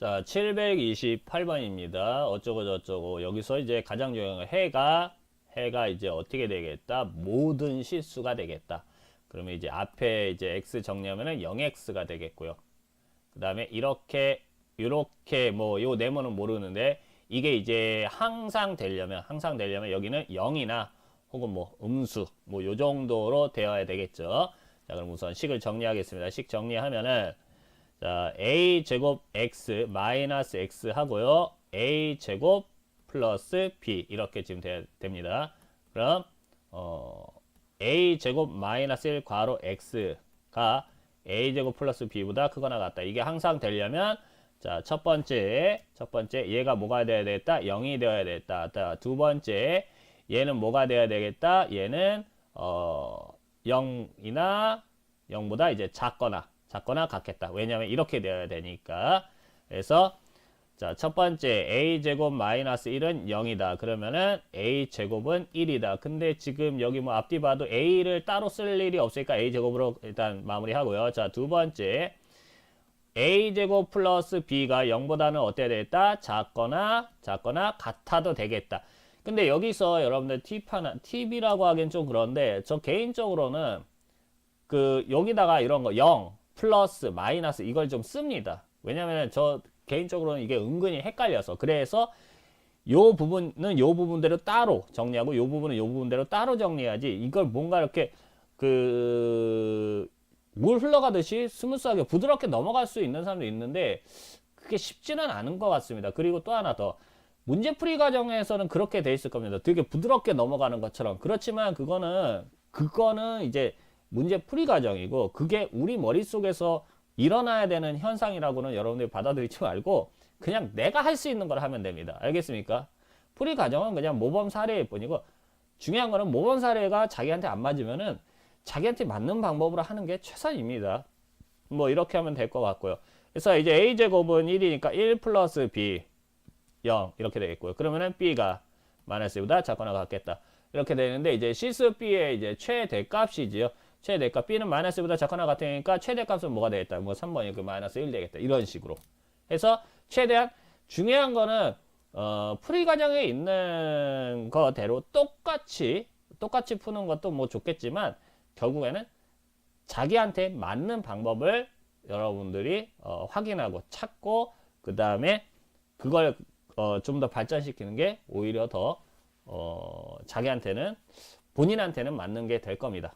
자, 728번입니다. 어쩌고 저쩌고. 여기서 이제 가장 중요한 건 해가, 해가 이제 어떻게 되겠다? 모든 실수가 되겠다. 그러면 이제 앞에 이제 x 정리하면은 0x가 되겠고요. 그 다음에 이렇게, 이렇게 뭐, 요 네모는 모르는데, 이게 이제 항상 되려면, 항상 되려면 여기는 0이나 혹은 뭐 음수, 뭐 요 정도로 되어야 되겠죠. 자, 그럼 우선 식을 정리하겠습니다. 식 정리하면은, 자, a 제곱 x 마이너스 x 하고요. a 제곱 플러스 b 이렇게 지금 돼, 됩니다. 그럼 어, a 제곱 마이너스 1 괄호 x가 a 제곱 플러스 b보다 크거나 같다. 이게 항상 되려면 자, 첫 번째, 첫 번째 얘가 뭐가 돼야 되겠다? 0이 되어야 되겠다. 자, 두 번째 얘는 뭐가 돼야 되겠다? 얘는 어 0이나 0보다 이제 작거나 작거나 같겠다. 왜냐하면 이렇게 되어야 되니까. 그래서 자, 첫 번째 a 제곱 마이너스 1은 0이다. 그러면은 a 제곱은 1이다. 근데 지금 여기 뭐 앞뒤 봐도 a를 따로 쓸 일이 없으니까 a 제곱으로 일단 마무리하고요. 자, 두 번째 a 제곱 플러스 b가 0보다는 어때야 되겠다? 작거나 작거나 같아도 되겠다. 근데 여기서 여러분들 팁 하나 팁이라고 하기엔 좀 그런데 저 개인적으로는 그 여기다가 이런 거 0, 플러스, 마이너스 이걸 좀 씁니다. 왜냐면 저 개인적으로는 이게 은근히 헷갈려서 그래서 요 부분은 요 부분대로 따로 정리하고 요 부분은 요 부분대로 따로 정리해야지 이걸 뭔가 이렇게 그 물 흘러가듯이 스무스하게 부드럽게 넘어갈 수 있는 사람도 있는데 그게 쉽지는 않은 것 같습니다. 그리고 또 하나 더 문제풀이 과정에서는 그렇게 돼 있을 겁니다. 되게 부드럽게 넘어가는 것처럼 그렇지만 그거는 그거는 이제 문제 풀이 과정이고 그게 우리 머릿속에서 일어나야 되는 현상이라고는 여러분들이 받아들이지 말고 그냥 내가 할 수 있는 걸 하면 됩니다. 알겠습니까? 풀이 과정은 그냥 모범 사례일 뿐이고 중요한 거는 모범 사례가 자기한테 안 맞으면은 자기한테 맞는 방법으로 하는 게 최선입니다. 뭐 이렇게 하면 될 것 같고요. 그래서 이제 a 제곱은 1이니까 1 플러스 b 0 이렇게 되겠고요. 그러면은 b가 마이너스보다 작거나 같겠다. 이렇게 되는데 이제 시스 b의 이제 최대값이지요. 최대값 b는 마이너스 보다 작거나 같으니까 최대값은 뭐가 되겠다? 뭐 3번이 그 마이너스 1 되겠다. 이런 식으로 해서 최대한 중요한 거는 어, 풀이 과정에 있는 거대로 똑같이 똑같이 푸는 것도 뭐 좋겠지만 결국에는 자기한테 맞는 방법을 여러분들이 어, 확인하고 찾고 그 다음에 그걸 어, 좀 더 발전시키는 게 오히려 더 어, 자기한테는 본인한테는 맞는 게 될 겁니다.